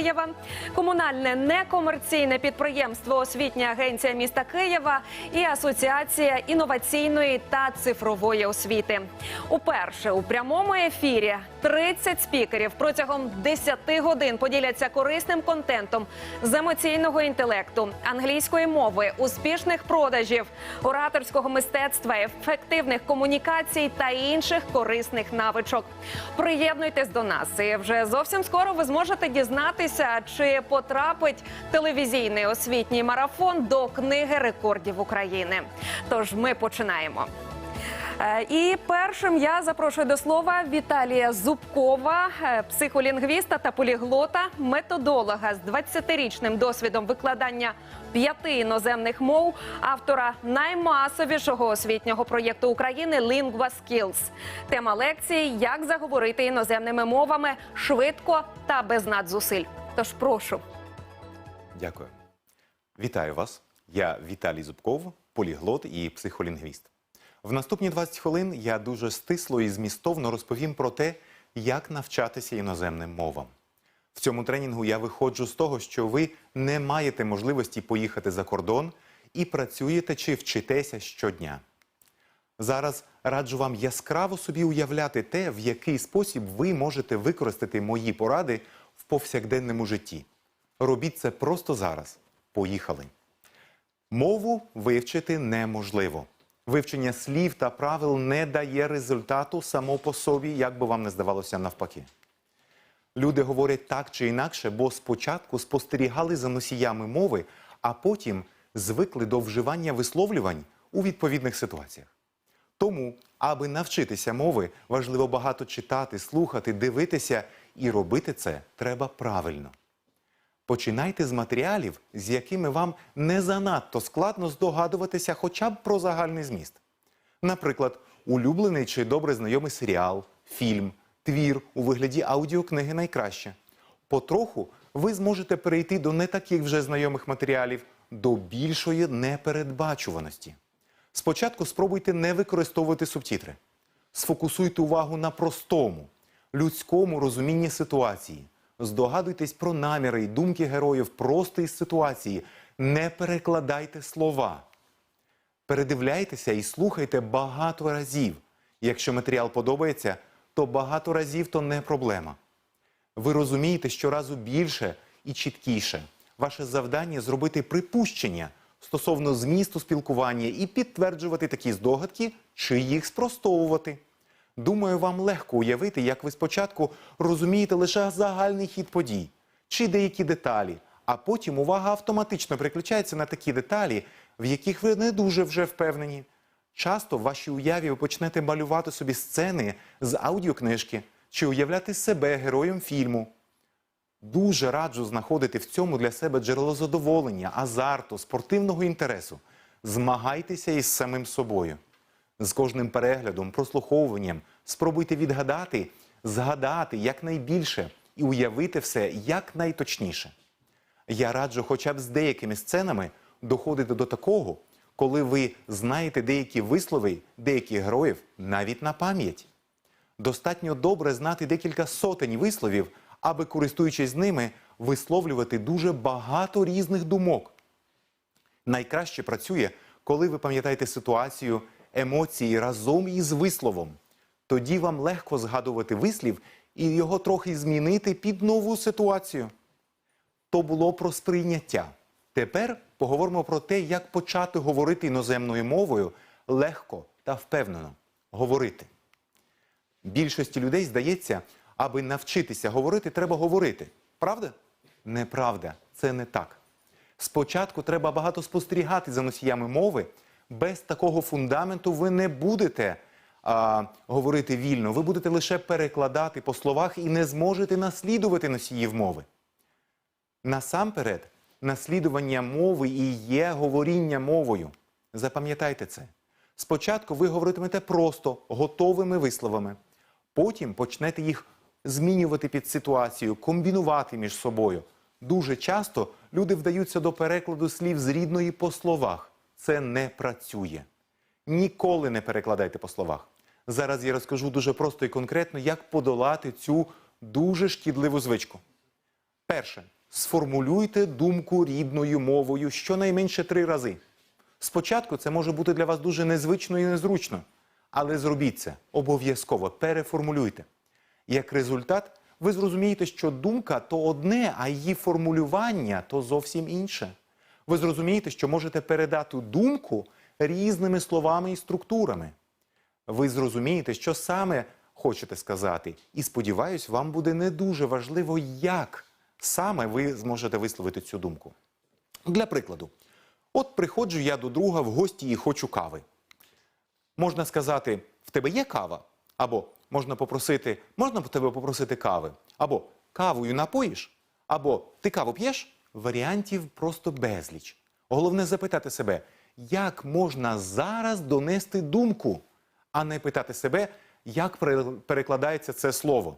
Києва, комунальне некомерційне підприємство Освітня агенція міста Києва і Асоціація інноваційної та цифрової освіти. Уперше у прямому ефірі 30 спікерів протягом 10 годин поділяться корисним контентом з емоційного інтелекту, англійської мови, успішних продажів, ораторського мистецтва, ефективних комунікацій та інших корисних навичок. Приєднуйтесь до нас, і вже зовсім скоро ви зможете дізнатися, чи потрапить телевізійний освітній марафон до книги рекордів України. Тож ми починаємо. Е, І першим я запрошую до слова Віталія Зубкова, е, психолінгвіста та поліглота, методолога з 20-річним досвідом викладання п'яти іноземних мов, автора наймасовішого освітнього проєкту України Lingua Skills. Тема лекції Як заговорити іноземними мовами швидко та без надзусиль. Тож прошу. Дякую. Вітаю вас. Я Віталій Зубков, поліглот і психолінгвіст. В наступні 20 хвилин я дуже стисло і змістовно розповім про те, як навчатися іноземним мовам. В цьому тренінгу я виходжу з того, що ви не маєте можливості поїхати за кордон і працюєте чи вчитеся щодня. Зараз раджу вам яскраво собі уявляти те, в який спосіб ви можете використати мої поради в повсякденному житті. Робіть це просто зараз. Поїхали. Мову вивчити неможливо. Вивчення слів та правил не дає результату само по собі, як би вам не здавалося навпаки. Люди говорять так чи інакше, бо спочатку спостерігали за носіями мови, а потім звикли до вживання висловлювань у відповідних ситуаціях. Тому, аби навчитися мови, важливо багато читати, слухати, дивитися і робити це треба правильно. Починайте з матеріалів, з якими вам не занадто складно здогадуватися хоча б про загальний зміст. Наприклад, улюблений чи добре знайомий серіал, фільм, твір у вигляді аудіокниги найкраще. Потроху ви зможете перейти до не таких вже знайомих матеріалів, до більшої непередбачуваності. Спочатку спробуйте не використовувати субтітри. Сфокусуйте увагу на простому, людському розумінні ситуації. Здогадуйтесь про наміри і думки героїв просто із ситуації. Не перекладайте слова. Передивляйтеся і слухайте багато разів. Якщо матеріал подобається, то багато разів то не проблема. Ви розумієте щоразу більше і чіткіше. Ваше завдання зробити припущення стосовно змісту спілкування і підтверджувати такі здогадки, чи їх спростовувати. Думаю, вам легко уявити, як ви спочатку розумієте лише загальний хід подій чи деякі деталі, а потім увага автоматично переключається на такі деталі, в яких ви не дуже вже впевнені. Часто в вашій уяві ви почнете малювати собі сцени з аудіокнижки чи уявляти себе героєм фільму. Дуже раджу знаходити в цьому для себе джерело задоволення, азарту, спортивного інтересу. Змагайтеся із самим собою. З кожним переглядом, прослуховуванням спробуйте відгадати, згадати якнайбільше і уявити все якнайточніше. Я раджу хоча б з деякими сценами доходити до такого, коли ви знаєте деякі вислови деяких героїв навіть на пам'ять. Достатньо добре знати декілька сотень висловів, аби, користуючись ними, висловлювати дуже багато різних думок. Найкраще працює, коли ви пам'ятаєте ситуацію, емоції разом із висловом. Тоді вам легко згадувати вислів і його трохи змінити під нову ситуацію. То було про сприйняття. Тепер поговоримо про те, як почати говорити іноземною мовою легко та впевнено говорити. Більшості людей здається, аби навчитися говорити, треба говорити. Правда? Неправда, це не так. Спочатку треба багато спостерігати за носіями мови. Без такого фундаменту ви не будете а, говорити вільно, ви будете лише перекладати по словах і не зможете наслідувати носіїв мови. Насамперед, наслідування мови і є говоріння мовою. Запам'ятайте це. Спочатку ви говоритимете просто готовими висловами, потім почнете їх змінювати під ситуацію, комбінувати між собою. Дуже часто люди вдаються до перекладу слів з рідної по словах. Це не працює. Ніколи не перекладайте по словах. Зараз я розкажу дуже просто і конкретно, як подолати цю дуже шкідливу звичку. Перше. Сформулюйте думку рідною мовою щонайменше три рази. Спочатку це може бути для вас дуже незвично і незручно, але зробіть це обов'язково, переформулюйте. Як результат, ви зрозумієте, що думка то одне, а її формулювання то зовсім інше. Ви зрозумієте, що можете передати думку різними словами і структурами. Ви зрозумієте, що саме хочете сказати, і сподіваюсь, вам буде не дуже важливо, як саме ви зможете висловити цю думку. Для прикладу, от приходжу я до друга в гості і хочу кави. Можна сказати, в тебе є кава? Або можна попросити, можна тебе попросити кави? Або кавою напоїш? Або ти каву п'єш? Варіантів просто безліч. Головне запитати себе, як можна зараз донести думку, а не питати себе, як перекладається це слово.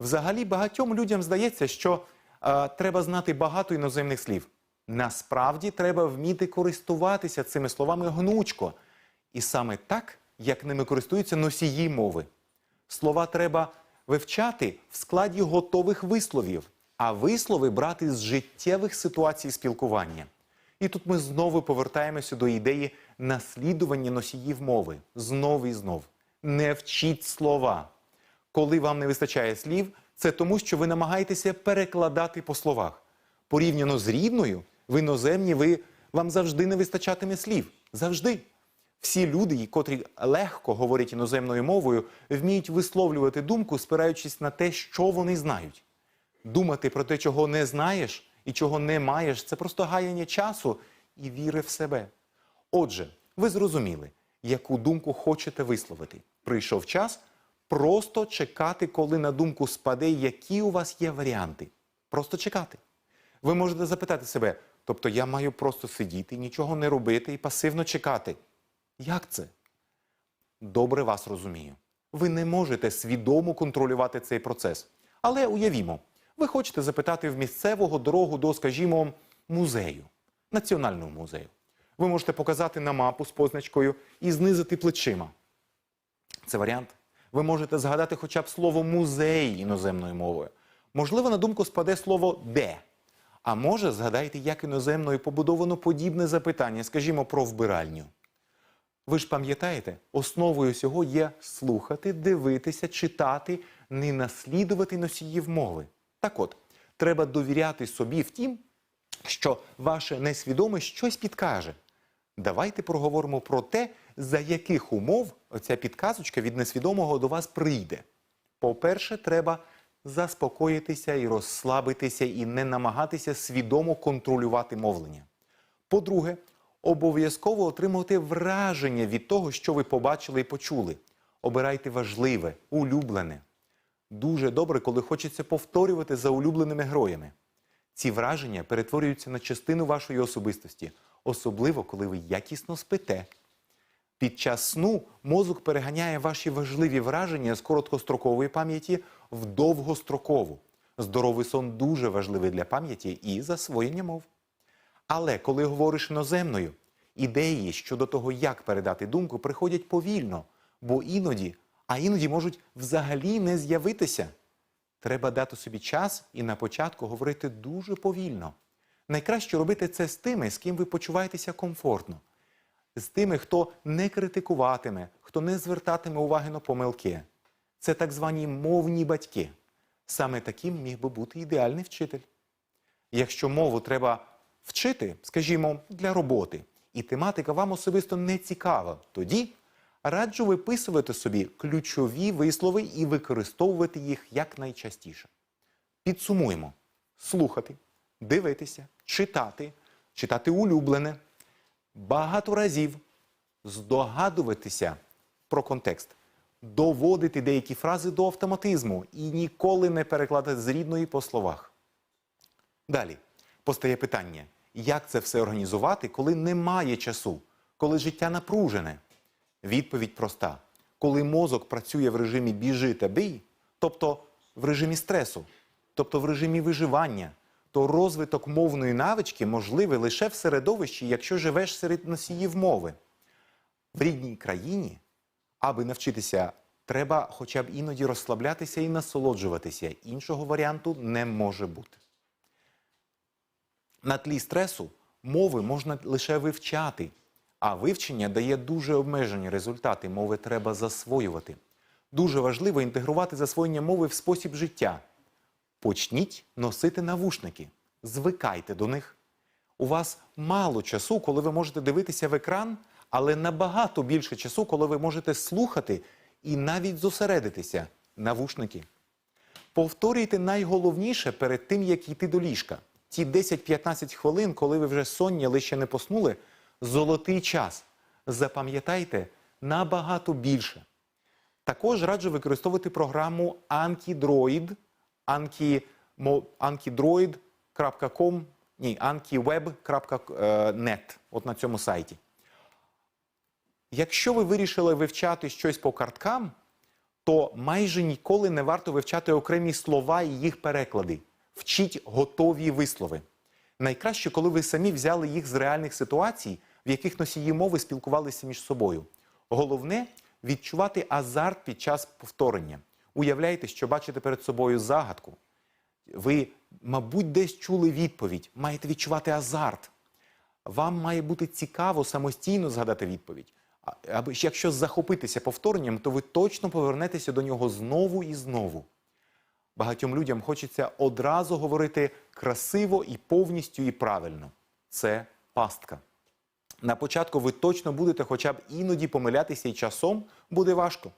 Взагалі багатьом людям здається, що е, треба знати багато іноземних слів. Насправді треба вміти користуватися цими словами гнучко. І саме так, як ними користуються носії мови. Слова треба вивчати в складі готових висловів, а вислови брати з життєвих ситуацій спілкування. І тут ми знову повертаємося до ідеї наслідування носіїв мови. Знов і знов. Не вчіть слова. Коли вам не вистачає слів, це тому, що ви намагаєтеся перекладати по словах. Порівняно з рідною, в іноземній ви, вам завжди не вистачатиме слів. Завжди. Всі люди, котрі легко говорять іноземною мовою, вміють висловлювати думку, спираючись на те, що вони знають. Думати про те, чого не знаєш і чого не маєш, це просто гаяння часу і віри в себе. Отже, ви зрозуміли, яку думку хочете висловити. Прийшов час просто чекати, коли на думку спаде, які у вас є варіанти. Просто чекати. Ви можете запитати себе, тобто я маю просто сидіти, нічого не робити і пасивно чекати. Як це? Добре вас розумію. Ви не можете свідомо контролювати цей процес. Але уявімо, ви хочете запитати в місцевого дорогу до, скажімо, музею, національного музею. Ви можете показати на мапу з позначкою і знизити плечима. Це варіант. Ви можете згадати хоча б слово музей іноземною мовою. Можливо, на думку спаде слово де. А може, згадайте, як іноземною побудовано подібне запитання, скажімо, про вбиральню. Ви ж пам'ятаєте, основою всього є слухати, дивитися, читати, не наслідувати носіїв мови. Так от, треба довіряти собі в тім, що ваше несвідоме щось підкаже. Давайте проговоримо про те, за яких умов оця підказочка від несвідомого до вас прийде. По-перше, треба заспокоїтися і розслабитися, і не намагатися свідомо контролювати мовлення. По-друге, обов'язково отримувати враження від того, що ви побачили і почули. Обирайте важливе, улюблене. Дуже добре, коли хочеться повторювати за улюбленими героями. Ці враження перетворюються на частину вашої особистості, особливо коли ви якісно спите. Під час сну мозок переганяє ваші важливі враження з короткострокової пам'яті в довгострокову. Здоровий сон дуже важливий для пам'яті і засвоєння мов. Але коли говориш іноземною, ідеї щодо того, як передати думку, приходять повільно, бо іноді, а іноді можуть взагалі не з'явитися. Треба дати собі час і на початку говорити дуже повільно. Найкраще робити це з тими, з ким ви почуваєтеся комфортно, з тими, хто не критикуватиме, хто не звертатиме уваги на помилки. Це так звані мовні батьки. Саме таким міг би бути ідеальний вчитель. Якщо мову треба вчити, скажімо, для роботи, і тематика вам особисто не цікава, тоді раджу виписувати собі ключові вислови і використовувати їх якнайчастіше. Підсумуємо: слухати, дивитися, читати, читати улюблене, багато разів здогадуватися про контекст, доводити деякі фрази до автоматизму і ніколи не перекладати з рідної по словах. Далі постає питання, як це все організувати, коли немає часу, коли життя напружене? Відповідь проста: коли мозок працює в режимі біжи та бій, тобто в режимі стресу, тобто в режимі виживання, то розвиток мовної навички можливий лише в середовищі, якщо живеш серед носіїв мови. В рідній країні, аби навчитися Треба хоча б іноді розслаблятися і насолоджуватися. Іншого варіанту не може бути. На тлі стресу мови можна лише вивчати, а вивчення дає дуже обмежені результати. Мови треба засвоювати. Дуже важливо інтегрувати засвоєння мови в спосіб життя. Почніть носити навушники, звикайте до них. У вас мало часу, коли ви можете дивитися в екран, але набагато більше часу, коли ви можете слухати і навіть зосередитися. Навушники. Повторюйте найголовніше перед тим, як йти до ліжка. Ті 10-15 хвилин, коли ви вже сонні, але ще не поснули, золотий час. Запам'ятайте набагато більше. Також раджу використовувати програму Ankydroid, Anki, мо- ankydroid.com, ні, ankyweb.net, от на цьому сайті. Якщо ви вирішили вивчати щось по карткам, то майже ніколи не варто вивчати окремі слова і їх переклади. Вчіть готові вислови. Найкраще, коли ви самі взяли їх з реальних ситуацій, в яких носії мови спілкувалися між собою. Головне відчувати азарт під час повторення. Уявляйте, що бачите перед собою загадку. Ви, мабуть, десь чули відповідь, маєте відчувати азарт. Вам має бути цікаво самостійно згадати відповідь. Аби якщо захопитися повторенням, то ви точно повернетеся до нього знову і знову. Багатьом людям хочеться одразу говорити красиво і повністю і правильно. Це пастка. На початку ви точно будете хоча б іноді помилятися, і часом буде важко.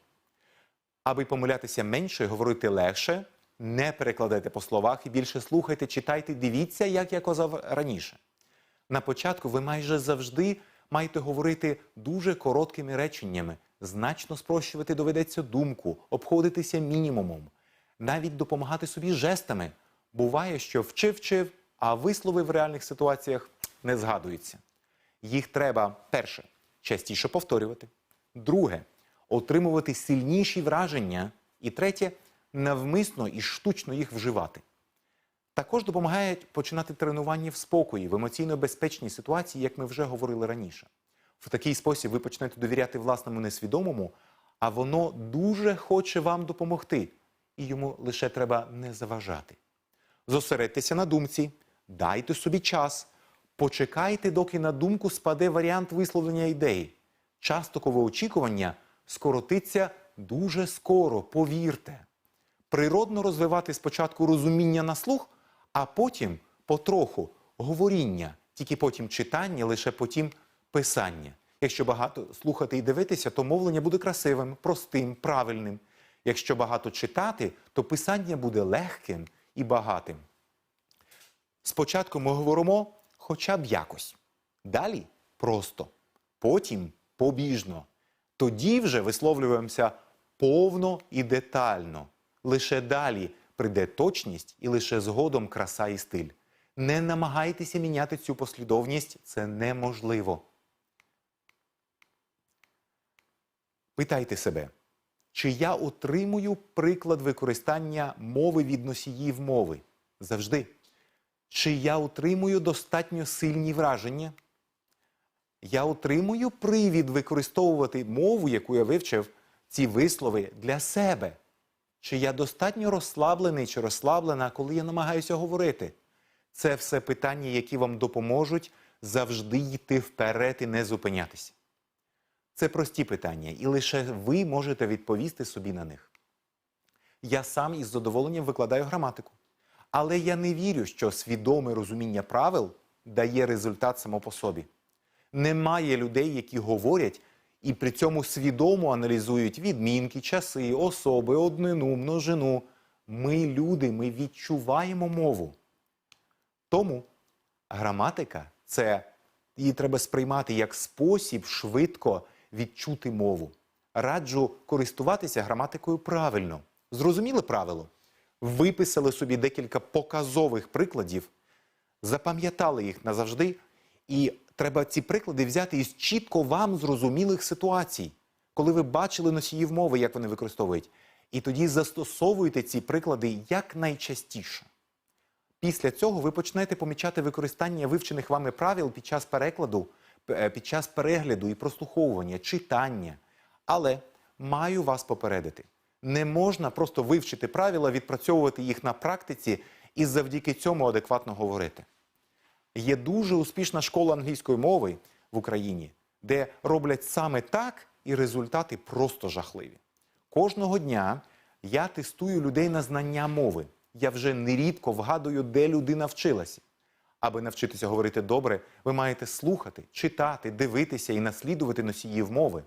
Аби помилятися менше, говорити легше, не перекладайте по словах і більше слухайте, читайте, дивіться, як я казав раніше. На початку ви майже завжди маєте говорити дуже короткими реченнями, значно спрощувати доведеться думку, обходитися мінімумом, навіть допомагати собі жестами. Буває, що вчив-вчив, а вислови в реальних ситуаціях не згадуються. Їх треба перше частіше повторювати, друге отримувати сильніші враження, і третє навмисно і штучно їх вживати. Також допомагає починати тренування в спокої, в емоційно безпечній ситуації, як ми вже говорили раніше. В такий спосіб ви почнете довіряти власному несвідомому, а воно дуже хоче вам допомогти, і йому лише треба не заважати. Зосередьтеся на думці, дайте собі час, почекайте, доки на думку спаде варіант висловлення ідеї. Частокове очікування скоротиться дуже скоро, повірте природно розвивати спочатку розуміння на слух, а потім потроху говоріння, тільки потім читання, лише потім писання. Якщо багато слухати і дивитися, то мовлення буде красивим, простим, правильним. Якщо багато читати, то писання буде легким і багатим. Спочатку ми говоримо хоча б якось. Далі просто. Потім побіжно. Тоді вже висловлюємося повно і детально. Лише далі прийде точність і лише згодом краса і стиль. Не намагайтеся міняти цю послідовність, це неможливо. Питайте себе, чи я отримую приклад використання мови від носіїв мови? Завжди. Чи я отримую достатньо сильні враження? Я отримую привід використовувати мову, яку я вивчив, ці вислови для себе. Чи я достатньо розслаблений чи розслаблена, коли я намагаюся говорити? Це все питання, які вам допоможуть завжди йти вперед і не зупинятися. Це прості питання, і лише ви можете відповісти собі на них. Я сам із задоволенням викладаю граматику. Але я не вірю, що свідоме розуміння правил дає результат само по собі. Немає людей, які говорять і при цьому свідомо аналізують відмінки, часи, особи, однину, множину. Ми люди, ми відчуваємо мову. Тому граматика це її треба сприймати як спосіб швидко відчути мову. Раджу користуватися граматикою правильно. Зрозуміли правило? Виписали собі декілька показових прикладів, запам'ятали їх назавжди, і треба ці приклади взяти із чітко вам зрозумілих ситуацій, коли ви бачили носіїв мови, як вони використовують. І тоді застосовуйте ці приклади якнайчастіше. Після цього ви почнете помічати використання вивчених вами правил під час перекладу, е, під час перегляду і прослуховування, читання. Але маю вас попередити. Не можна просто вивчити правила, відпрацьовувати їх на практиці і завдяки цьому адекватно говорити. Є дуже успішна школа англійської мови в Україні, де роблять саме так, і результати просто жахливі. Кожного дня я тестую людей на знання мови. Я вже нерідко вгадую, де людина вчилася. Аби навчитися говорити добре, ви маєте слухати, читати, дивитися і наслідувати носіїв мови.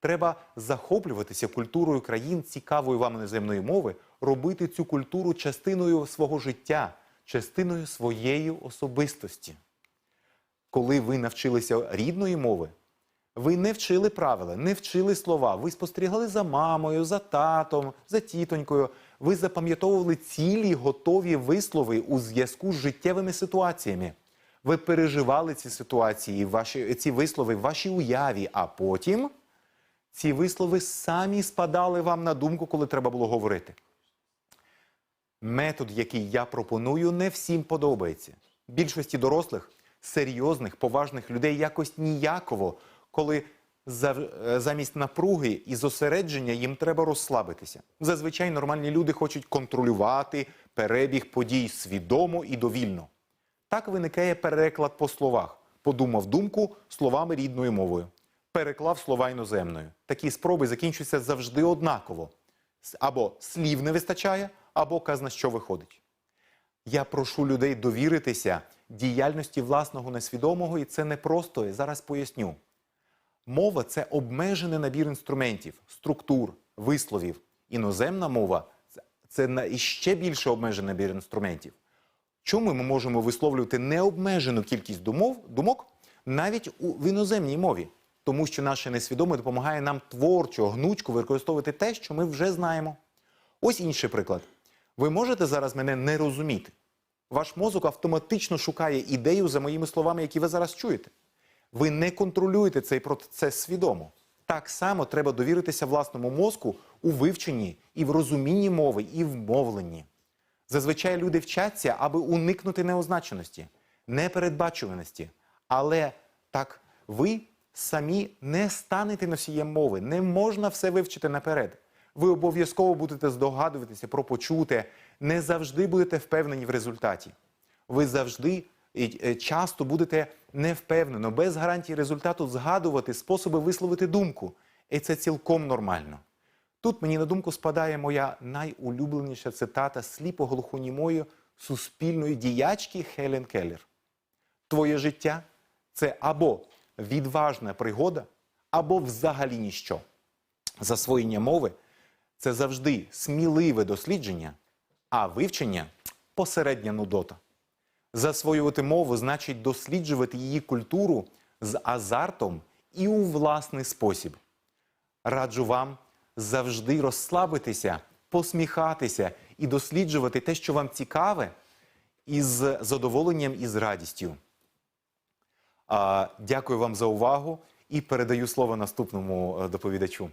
Треба захоплюватися культурою країн цікавої вам іноземної мови, робити цю культуру частиною свого життя, частиною своєї особистості. Коли ви навчилися рідної мови, ви не вчили правила, не вчили слова. Ви спостерігали за мамою, за татом, за тітонькою. Ви запам'ятовували цілі готові вислови у зв'язку з життєвими ситуаціями. Ви переживали ці ситуації, ваші, ці вислови в вашій уяві, а потім ці вислови самі спадали вам на думку, коли треба було говорити. Метод, який я пропоную, не всім подобається. Більшості дорослих, серйозних, поважних людей якось ніяково, коли е, замість напруги і зосередження їм треба розслабитися. Зазвичай нормальні люди хочуть контролювати перебіг подій свідомо і довільно. Так виникає переклад по словах. Подумав думку словами рідною мовою. Переклав слова іноземною. Такі спроби закінчуються завжди однаково. Або слів не вистачає, або казна що виходить. Я прошу людей довіритися діяльності власного несвідомого, і це не просто. Зараз поясню. Мова це обмежений набір інструментів, структур, висловів. Іноземна мова це- на- більше обмежений набір інструментів. Чому ми можемо висловлювати необмежену кількість думов, думок навіть у, в іноземній мові? Тому що наше несвідоме допомагає нам творчо, гнучко використовувати те, що ми вже знаємо. Ось інший приклад. Ви можете зараз мене не розуміти. Ваш мозок автоматично шукає ідею за моїми словами, які ви зараз чуєте. Ви не контролюєте цей процес свідомо. Так само треба довіритися власному мозку у вивченні і в розумінні мови, і в мовленні. Зазвичай люди вчаться, аби уникнути неозначеності, непередбачуваності. Але так ви самі не станете носієм мови. Не можна все вивчити наперед. Ви обов'язково будете здогадуватися про почуте, не завжди будете впевнені в результаті. Ви завжди і, е, часто будете невпевнено, без гарантії результату згадувати способи висловити думку. І це цілком нормально. Тут мені на думку спадає моя найулюбленіша цитата сліпо-глухонімої суспільної діячки Хелен Келлер. Твоє життя це або відважна пригода, або взагалі ніщо. Засвоєння мови це завжди сміливе дослідження, а вивчення посередня нудота. Засвоювати мову значить досліджувати її культуру з азартом і у власний спосіб. Раджу вам завжди розслабитися, посміхатися і досліджувати те, що вам цікаве, із задоволенням і з радістю. Дякую вам за увагу і передаю слово наступному е, доповідачу.